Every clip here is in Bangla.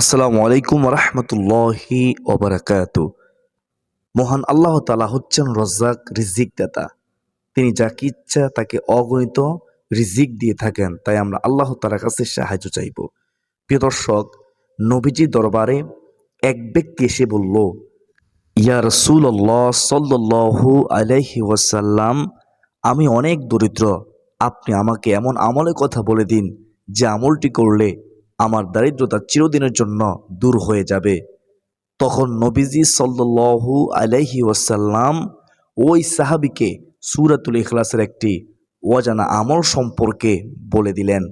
আসসালামু আলাইকুম রহমতুল্লাহি ওবরাকাত। মহান আল্লাহ তালা হচ্ছেন রজ্জাক রিজিক দাতা তিনি যাকে ইচ্ছা তাকে অগণিত রিজিক দিয়ে থাকেন, তাই আমরা আল্লাহ তালার কাছে সাহায্য চাইব। প্রিয় দর্শক, নবীজি দরবারে এক ব্যক্তি এসে বলল, ইয়া রসুল্লাহ সাল্লু আলাইহি ওয়াসাল্লাম, আমি অনেক দরিদ্র। আপনি আমাকে এমন আমলের কথা বলে দিন যে আমলটি করলে আমার দারিদ্রতা চিরদিনের জন্য দূর হয়ে যাবে। তখন নবীজি সাল্লু আলাইহি ওয়াসাল্লাম ওই সাহাবিকে সুরাতুল ইখলাসের একটি অজানা আমল সম্পর্কে বলে দিলেন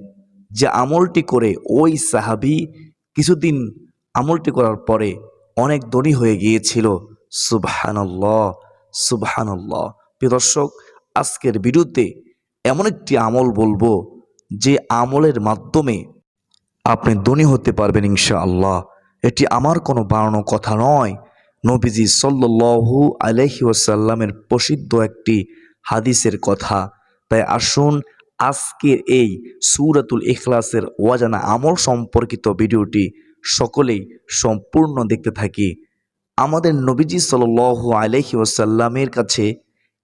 যে আমলটি করে ওই সাহাবি কিছুদিন আমলটি করার পরে অনেক ধনী হয়ে গিয়েছিল। সুবহানাল্লাহ সুবহানাল্লাহ। প্রিয় দর্শক, আজকের বিরুদ্ধে এমন একটি আমল বলব যে আমলের মাধ্যমে আপনি ধনী হতে পারবেন ইনশা আল্লাহ এটি আমার কোনো বানানো কথা নয়। নবীজি সাল্লু আলহি ওসাল্লামের প্রসিদ্ধ একটি হাদিসের কথা। তাই আসুন আজকের এই সুরাতুল ইখলাসের ওয়াজানা আমল সম্পর্কিত ভিডিওটি সকলেই সম্পূর্ণ দেখতে থাকি। আমাদের নবীজি সাল আলহি ওসাল্লামের কাছে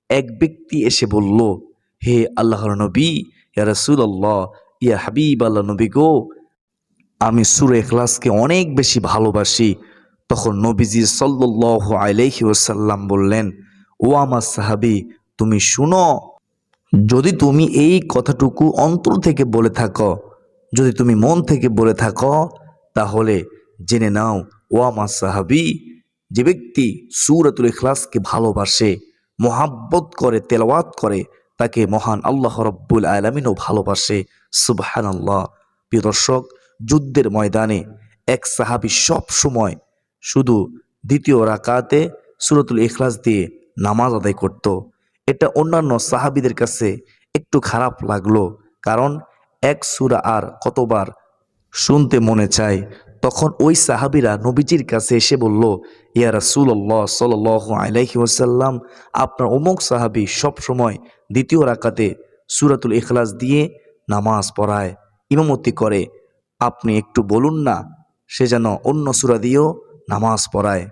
এক ব্যক্তি এসে বলল, হে আল্লাহর নবী, ইয়া রসুল্লাহ ইয়া হাবিব আল্লাহ নবী গো আমি সুরে এখলাসকে অনেক বেশি ভালোবাসি। তখন নবীজি সাল্লাহ আলাইহি ওসাল্লাম বললেন, ও আমার সাহাবি, তুমি শুনো, যদি তুমি এই কথাটুকু অন্তর থেকে বলে থাকো, যদি তুমি মন থেকে বলে থাকো, তাহলে জেনে নাও, ও আমার সাহাবি, যে ব্যক্তি সুরাতুল ইখলাসকে ভালোবাসে, মোহাব্বত করে, তেলাওয়াত করে, তাকে মহান আল্লাহ রব্বুল আলমিনও ভালোবাসে। সুবহান আল্লাহ প্রিয় দর্শক যুদ্ধের ময়দানে এক সাহাবি সব সময় শুধু দ্বিতীয় রাকাতে সুরতুল ইখলাস দিয়ে নামাজ আদায় করত। এটা অন্যান্য সাহাবিদের কাছে একটু খারাপ লাগল, কারণ এক সুরা আর কতবার শুনতে মনে চায়, তখন ওই সাহাবিরা নবীজির কাছে এসে বলল, ইয়া রাসুল্লাহ সাল আলাইহি ওসাল্লাম আপনার অমুক সাহাবি সব সময় দ্বিতীয় রাকাতে সুরাতুল ইখলাস দিয়ে নামাজ পড়ায়, ইমামতি করে আপনি একটু বলুন না, সে যেন অন্য সুরা দিয়েও নামাজ পড়ায়।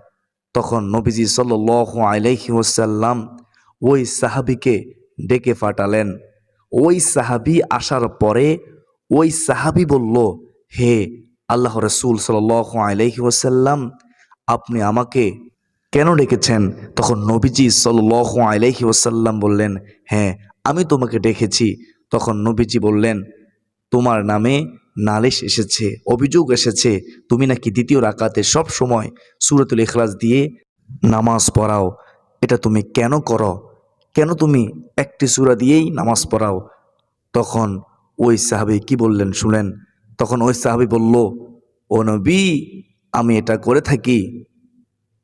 তখন নবীজি সাল আলাইহি ওসাল্লাম ওই সাহাবিকে ডেকে ফাটালেন ওই সাহাবি আসার পরে ওই সাহাবি বলল, হে আল্লাহ রসুল সাল আলাইহি ওসাল্লাম আপনি আমাকে কেন ডেকেছেন? তখন নবীজি সাল আলাইহি ওসাল্লাম বললেন হ্যাঁ আমি তোমাকে ডেকেছি। তখন নবীজি বললেন, তোমার নামে নালিশ এসেছে, অভিযোগ এসেছে, তুমি নাকি দ্বিতীয় রাকাতে সব সময় সুরতুল ইখলাস দিয়ে নামাজ পড়াও। এটা তুমি কেন করো? কেন তুমি একটি সুরা দিয়েই নামাজ পড়াও? তখন ওই সাহাবি কি বললেন শুনেন? তখন ওই সাহাবি বলল, ও নবী, আমি এটা করে থাকি।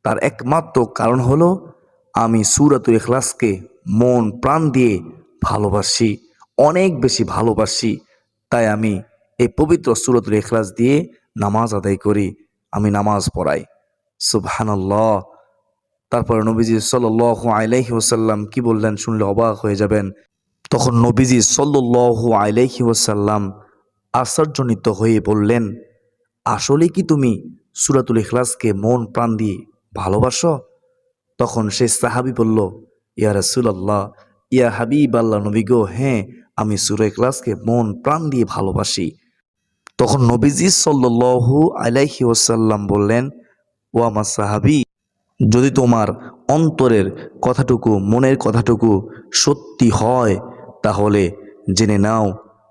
তার একমাত্র কারণ হলো, আমি সুরাতুল ইখলাসকে মন প্রাণ দিয়ে ভালোবাসি, অনেক বেশি ভালোবাসি। তাই আমি এই পবিত্র সুরতুল ইখলাস দিয়ে নামাজ আদায় করি, আমি নামাজ পড়াই। সুবহানাল্লাহ। তারপর নবীজি সাল আলাইহি ওসাল্লাম কি বললেন শুনলে অবাক হয়ে যাবেন। তখন নবীজি সাল্লু আলাইহি ওসাল্লাম আশ্চর্যজনিত হয়ে বললেন, আসলে কি তুমি সুরাতুল ইখলাসকে মন প্রাণ দিয়ে ভালোবাসো? তখন সে সাহাবি বলল, ইয়া রসুল্লাহ ইয়া হাবিব আল্লাহ নবী গো হ্যাঁ আমি সুরা ইখলাসকে মন প্রাণ দিয়ে ভালোবাসি। তখন নবীজি সাল্লু আলাইহি ওসাল্লাম বললেন, ও আমার সাহাবি, যদি তোমার অন্তরের কথাটুকু, মনের কথাটুকু সত্যি হয়, তাহলে জেনে নাও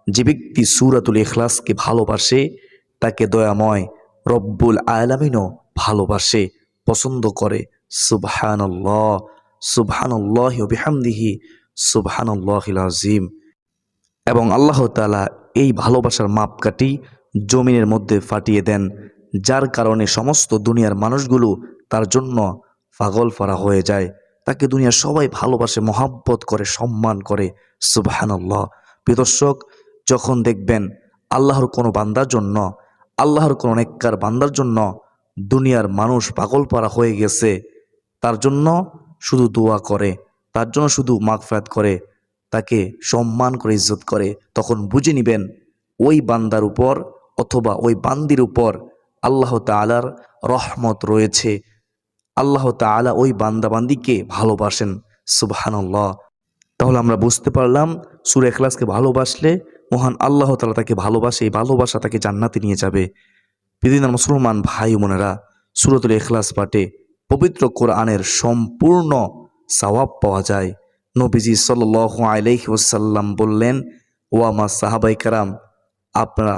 যে ব্যক্তি সুরাতুল ইখলাসকে ভালোবাসে, তাকে দয়াময় রব্বুল আলামিনও ভালোবাসে, পছন্দ করে। সুবহানাল্লাহ সুবহানাল্লাহ বিহামদিহি সুবহানাল্লাহ আজিম এবং আল্লাহ তালা এই ভালোবাসার মাপকাঠি জমিনের মধ্যে ফাটিয়ে দেন, যার কারণে সমস্ত দুনিয়ার মানুষগুলো তার জন্য পাগল ফারা হয়ে যায়। তাকে দুনিয়ার সবাই ভালোবাসে, মহাব্বত করে, সম্মান করে। সুবাহানল্লাহ। প্রিয়দর্শক যখন দেখবেন আল্লাহর কোনো বান্দার জন্য, আল্লাহর কোনো নেককার বান্দার জন্য দুনিয়ার মানুষ পাগল পারা হয়ে গেছে, তার জন্য শুধু দোয়া করে, তার জন্য শুধু মাগফায়াত করে তাকে সম্মান করে, ইজ্জত করে, তখন বুঝে নেবেন ওই বান্দার উপর অথবা ওই বান্দির উপর আল্লাহ তালার রহমত রয়েছে। আল্লাহ তালা ওই বান্দাবান্দিকে ভালোবাসেন, সুবহানাল্লাহ। তাহলে আমরা বুঝতে পারলাম, সুরে এখলাসকে ভালোবাসলে মহান আল্লাহ তালা তাকে ভালোবাসে, এই ভালোবাসা তাকে জান্নাতে নিয়ে যাবে। পৃথিবীর মুসলমান ভাই বোনেরা, সুরতুল এখলাস পাঠে পবিত্র কোরআনের সম্পূর্ণ সওয়াব পাওয়া যায়। নবীজি সাল আলাইহি ওসাল্লাম বললেন, ও আমার সাহাবাই কারাম, আপনারা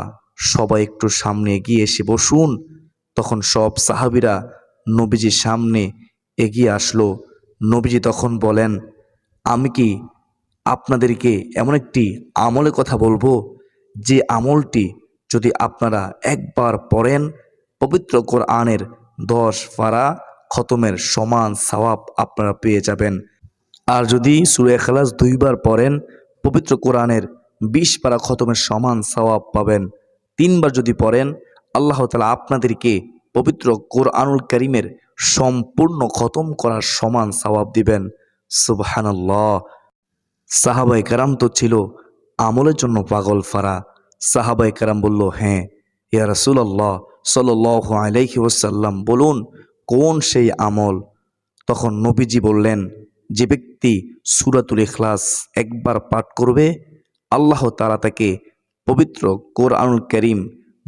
সবাই একটু সামনে এগিয়ে এসে বসুন। তখন সব সাহাবিরা নবীজির সামনে এগিয়ে আসলো। নবীজি তখন বলেন, আমি কি আপনাদেরকে এমন একটি আমলের কথা বলব, যে আমলটি যদি আপনারা একবার পড়েন, পবিত্র কোরআনের দশ ফারা খতমের সমান সওয়াব আপনারা পেয়ে যাবেন? আর যদি সুরে খালাস দুইবার পড়েন, পবিত্র কোরআনের বিশ পারা খতমের সমান সওয়াব পাবেন। তিনবার যদি পড়েন, আল্লাহ তালা আপনাদেরকে পবিত্র কোরআনুল করিমের সম্পূর্ণ খতম করার সমান সওয়াব দিবেন। সুবহানাল্লাহ। সাহাবাই কারাম তো ছিল আমলের জন্য পাগল ফারা। সাহাবাই কারাম বলল হ্যাঁ ইয়া রাসূলুল্লাহ সাল্লাল্লাহু আলাইহি ওয়াসাল্লাম, বলুন কোন সেই আমল? তখন নবীজি বললেন, যে ব্যক্তি সুরাতুল ইখলাস একবার পাঠ করবে, আল্লাহ তারা তাকে পবিত্র কোরআনুল করিম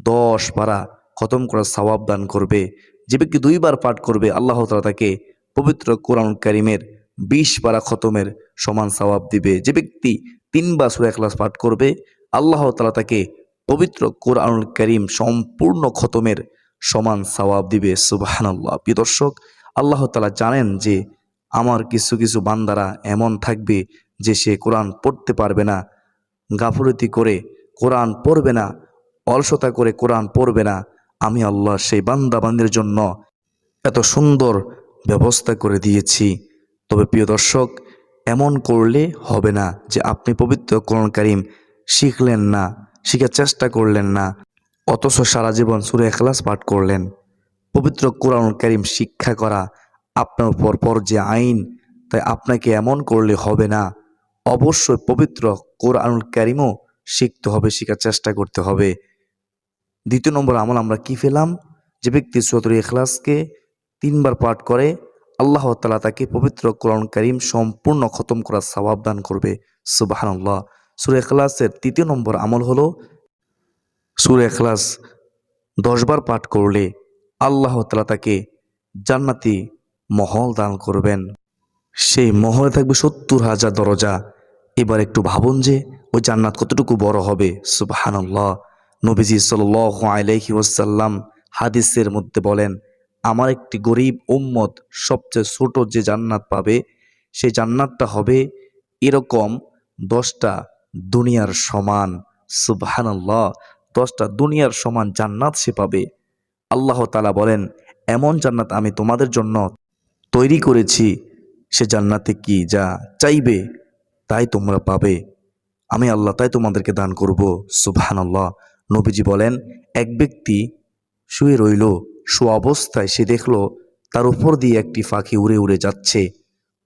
দশ পারা খতম করার সওয়াব দান করবে। যে ব্যক্তি দুইবার পাঠ করবে, আল্লাহ তালা তাকে পবিত্র কোরআনুল করিমের বিশ পারা খতমের সমান সওয়াব দিবে। যে ব্যক্তি তিনবার সুরা ক্লাস পাঠ করবে, আল্লাহ তালা তাকে পবিত্র কোরআনুল করিম সম্পূর্ণ খতমের সমান সওয়াব দিবে। সুবাহানাল্লাহ। প্রিয় দর্শক, আল্লাহ তালা জানেন যে আমার কিছু কিছু বান্দারা এমন থাকবে যে সে কোরআন পড়তে পারবে না। গাফরতি করে কোরআন পড়বে না, অলসতা করে কোরআন পড়বে না। আমি আল্লাহ সেই বান্দা বান্দির জন্য এত সুন্দর ব্যবস্থা করে দিয়েছি। তবে প্রিয় দর্শক, এমন করলে হবে না যে আপনি পবিত্র কোরআন কারিম শিখলেন না, শিখার চেষ্টা করলেন না, অথচ সারা জীবন সুরে এখলাস পাঠ করলেন। পবিত্র কোরআন কারিম শিক্ষা করা আপনার উপর পর যে আইন, তাই আপনাকে এমন করলে হবে না। অবশ্যই পবিত্র কোরআনুল কারিমও শিখতে হবে, শেখার চেষ্টা করতে হবে। দ্বিতীয় নম্বর আমল আমরা কি পেলাম? যে ব্যক্তি সুরতুল এখলাসকে তিনবার পাঠ করে, আল্লাহ তালা তাকে পবিত্র কোরআন করিম সম্পূর্ণ খতম করার সবাব দান করবে। সুবাহান্লাহ সুর এখলাসের তৃতীয় নম্বর আমল হলো, সুর এখলাস দশবার পাঠ করলে আল্লাহ তালা তাকে জান্নাতি মহল দান করবেন। সেই মহলে থাকবে সত্তর হাজার দরজা। এবার একটু ভাবুন যে, ওই জান্নাত কতটুকু বড় হবে? সুবাহান্লাহ নবীজি সাল আলাইহি ওসাল্লাম হাদিসের মধ্যে বলেন, আমার একটি গরিব উম্মত সবচেয়ে ছোট যে জান্নাত পাবে সেই জান্নাতটা হবে এরকম দশটা দুনিয়ার সমান। সুবহানাল্লাহ। দশটা দুনিয়ার সমান জান্নাত সে পাবে। আল্লাহ তালা বলেন, এমন জান্নাত আমি তোমাদের জন্য তৈরি করেছি, সে জান্নাতে কি যা চাইবে তাই তোমরা পাবে। আমি আল্লাহ তাই তোমাদেরকে দান করব। সুবহানাল্লাহ। নবীজি বলেন, এক ব্যক্তি শুয়ে রইল শু অবস্থায় সে দেখল তার উপর দিয়ে একটি পাখি উড়ে উড়ে যাচ্ছে।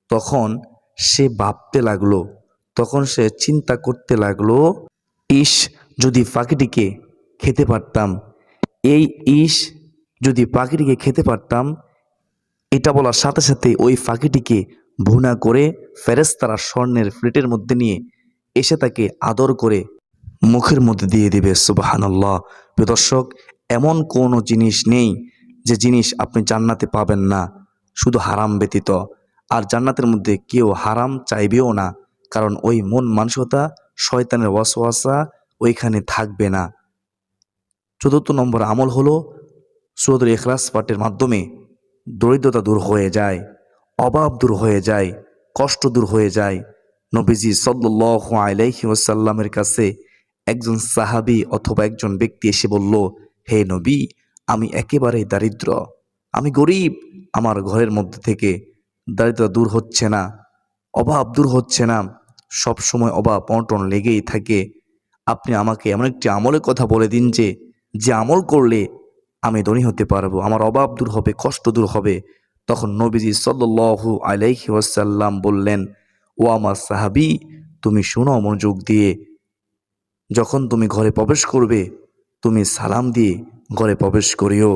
তখন সে ভাবতে লাগল, তখন সে চিন্তা করতে লাগল, ইস, যদি পাখিটিকে খেতে পারতাম, এই ইস যদি পাখিটিকে খেতে পারতাম এটা বলার সাথে সাথে ওই ফাঁকিটিকে ভুনা করে ফেরেস্তারা স্বর্ণের প্লেটের মধ্যে নিয়ে এসে তাকে আদর করে মুখের মধ্যে দিয়ে দিবে, সুবাহানাল্লাহ। প্রিয় দর্শক, এমন কোনো জিনিস নেই যে জিনিস আপনি জান্নাতে পাবেন না, শুধু হারাম ব্যতীত। আর জান্নাতের মধ্যে কেউ হারাম চাইবেও না, কারণ ওই মন মানসিকতা, শয়তানের ওয়াসওয়াসা ওইখানে থাকবে না। চতুর্থ নম্বর আমল হলো সুরতুল ইখলাস পাঠের মাধ্যমে দরিদ্রতা দূর হয়ে যায়, অভাব দূর হয়ে যায়, কষ্ট দূর হয়ে যায়। নবীজি সাল্লাহ আলাইহি ওসাল্লামের কাছে একজন সাহাবি অথবা একজন ব্যক্তি এসে বলল, হে নবী, আমি একেবারে দারিদ্র। আমি গরিব। আমার ঘরের মধ্যে থেকে দারিদ্রতা দূর হচ্ছে না, অভাব দূর হচ্ছে না। সব সময় অভাব অনটন লেগেই থাকে। আপনি আমাকে এমন একটি আমলের কথা বলে দিন যে যে আমল করলে আমি ধনী হতে পারব, আমার অভাব দূর হবে, কষ্ট দূর হবে। তখন নবীজি সাল্লু আলাইহি ওয়াসাল্লাম বললেন, ও আমার সাহাবি, তুমি শোনো মনোযোগ দিয়ে। যখন তুমি ঘরে প্রবেশ করবে, তুমি সালাম দিয়ে ঘরে প্রবেশ করিও।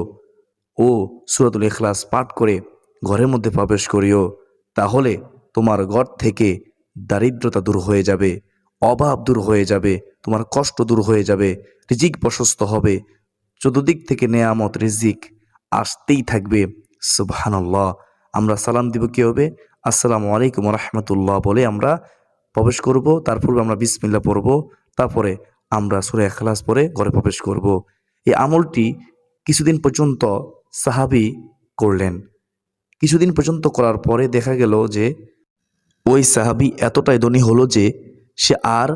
ও সুরাতুল ইখলাস পাঠ করে ঘরের মধ্যে প্রবেশ করিও, তাহলে তোমার ঘর থেকে দারিদ্রতা দূর হয়ে যাবে, অভাব দূর হয়ে যাবে, তোমার কষ্ট দূর হয়ে যাবে, রিজিক প্রশস্ত হবে চতুর্দিক থেকে নেয়ামত, রিজিক আসতেই থাকবে। সুবহানাল্লাহ। আমরা সালাম দিব কী হবে? আসসালামু আলাইকুম রহমতুল্লাহ বলে আমরা প্রবেশ করব। তার পূর্বে আমরা বিসমিল্লা পড়ব। তারপরে আমরা সুরে এখলাস পরে ঘরে প্রবেশ করব। এই আমলটি কিছুদিন পর্যন্ত সাহাবি করলেন। কিছুদিন পর্যন্ত করার পরে দেখা গেল যে ওই সাহাবি এতটাই ধনী হলো যে সে আর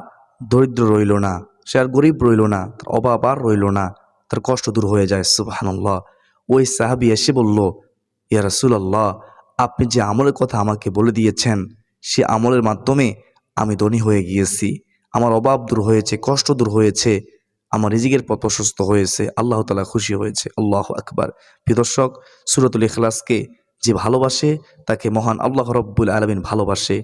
দরিদ্র রইল না, সে আর গরিব রইল না অভাব আর রইল না। তার কষ্ট দূর হয়ে যায় সুবাহান্লাহ ওই সাহাবি এসে বলল, ইয়া রাসুলাল্লাহ, আপনি যে আমলের কথা আমাকে বলে দিয়েছেন, সে আমলের মাধ্যমে আমি ধনী হয়ে গিয়েছি। আমার অভাব দূর হয়েছে, কষ্ট দূর হয়েছে, আমার রিজিকের পথ প্রশস্ত হয়েছে, আল্লাহ তালা খুশি হয়েছে, আল্লাহ আকবার। প্রিয় দর্শক, সুরতুল ইখলাসকে যে ভালোবাসে, তাকে মহান আল্লাহ রব্বুল আলমিন ভালোবাসে।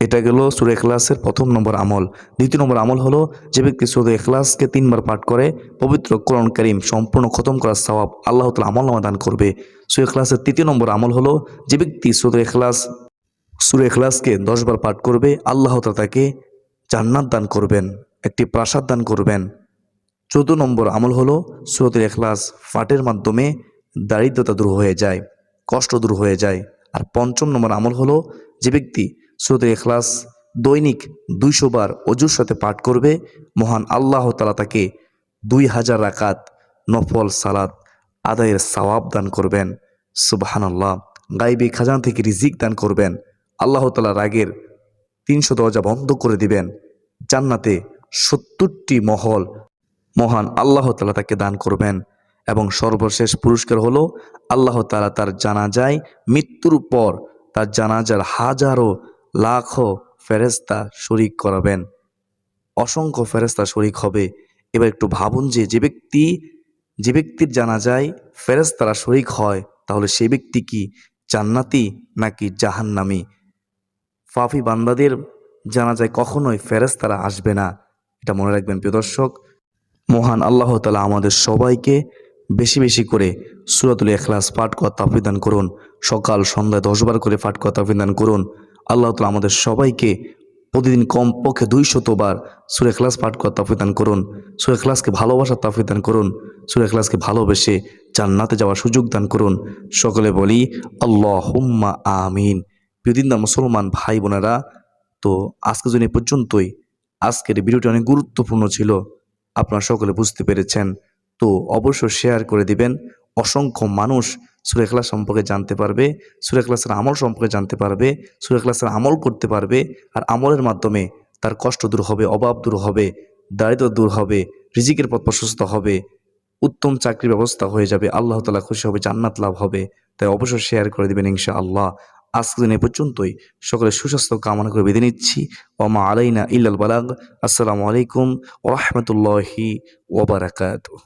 এটা গেল সুর এখলাসের প্রথম নম্বর আমল। দ্বিতীয় নম্বর আমল হলো, যে ব্যক্তি সুর এখলাসকে তিনবার পাঠ করে, পবিত্র কোরআন করিম সম্পূর্ণ খতম করার সওয়াব আল্লাহ তালা আমল নামা করবে। সুর এখলাসের তৃতীয় নম্বর আমল হলো, যে ব্যক্তি সুর এখলাস সুর এখলাসকে দশবার পাঠ করবে, আল্লাহ তালা তাকে জান্নাত দান করবেন, একটি প্রাসাদ দান করবেন। চৌদ্দ নম্বর আমল হলো, সুরতুল এখলাস পাঠের মাধ্যমে দারিদ্রতা দূর হয়ে যায়, কষ্ট দূর হয়ে যায়। আর পঞ্চম নম্বর আমল হলো, যে ব্যক্তি সুরতুল এখলাস দৈনিক দুইশো বার অজুর সাথে পাঠ করবে। মহান আল্লাহ তালা তাকে দুই হাজার রাকাত নফল সালাদ আদায়ের সওয়াব দান করবেন। সুবাহানাল্লাহ। গাইবি খাজান থেকে রিজিক দান করবেন। আল্লাহ তালা রাগের তিনশো দরজা বন্ধ করে দিবেন। জান্নাতে সত্তরটি মহল মহান আল্লাহ তালা তাকে দান করবেন এবং সর্বশেষ পুরস্কার হলো আল্লাহ তালা তার জানাজায় মৃত্যুর পর তার জানাজার হাজারো লাখো ফেরেস্তা শরিক করাবেন। অসংখ্য ফেরেস্তা শরিক হবে। এবার একটু ভাবুন যে যে ব্যক্তি, যে ব্যক্তির জানাজায় ফেরেস্তারা শরিক হয়, তাহলে সে ব্যক্তি কি জান্নাতি নাকি জাহান্নামি? ফাফি বান্দাদের জানা যায় কখনোই ফেরেস্তারা আসবে না। এটা মনে রাখবেন প্রিয় দর্শক, মহান আল্লাহ তালা আমাদের সবাইকে বেশি বেশি করে সুরাতুল এখলাস পাঠ করা তাফিদান করুন। সকাল সন্ধ্যায় দশবার করে পাঠ করা তাফিদান করুন। আল্লাহ তালা আমাদের সবাইকে প্রতিদিন কমপক্ষে দুই শতবার সুরে এখলাস পাঠ করা তাফিদান করুন। সুরে এখলাসকে ভালোবাসার তাফিদান করুন। সুরে এখলাসকে ভালোবেসে জান্নাতে যাওয়ার সুযোগ দান করুন। সকলে বলি আল্লাহ হুম্মা আমিন প্রিয়দিনদা মুসলমান ভাই বোনেরা, তো আজকে জন্য পর্যন্তই। আজকের ভিডিওটি অনেক গুরুত্বপূর্ণ ছিল। আপনারা সকলে বুঝতে পেরেছেন। তো অবশ্যই শেয়ার করে দিবেন। অসংখ্য মানুষ সুরে ক্লাস সম্পর্কে জানতে পারবে, সুরে ক্লাসের আমল সম্পর্কে জানতে পারবে, সুরে ক্লাসের আমল করতে পারবে আর আমলের মাধ্যমে তার কষ্ট দূর হবে, অভাব দূর হবে, দারিদ্র দূর হবে, রিজিকের পথ প্রশস্ত হবে, উত্তম চাকরির ব্যবস্থা হয়ে যাবে, আল্লাহ তালা খুশি হবে, জান্নাত লাভ হবে। তাই অবশ্যই শেয়ার করে দেবেন ইনশা আল্লাহ আজকে দিন এ পর্যন্তই। সকলে সুস্বাস্থ্য কামনা করে বেঁধে নিচ্ছি। ওমা আলাইনা ইল্লাল বালাগ। আসসালামু আলাইকুম ওরহমতুল্লাহি ওবরাকাতুহ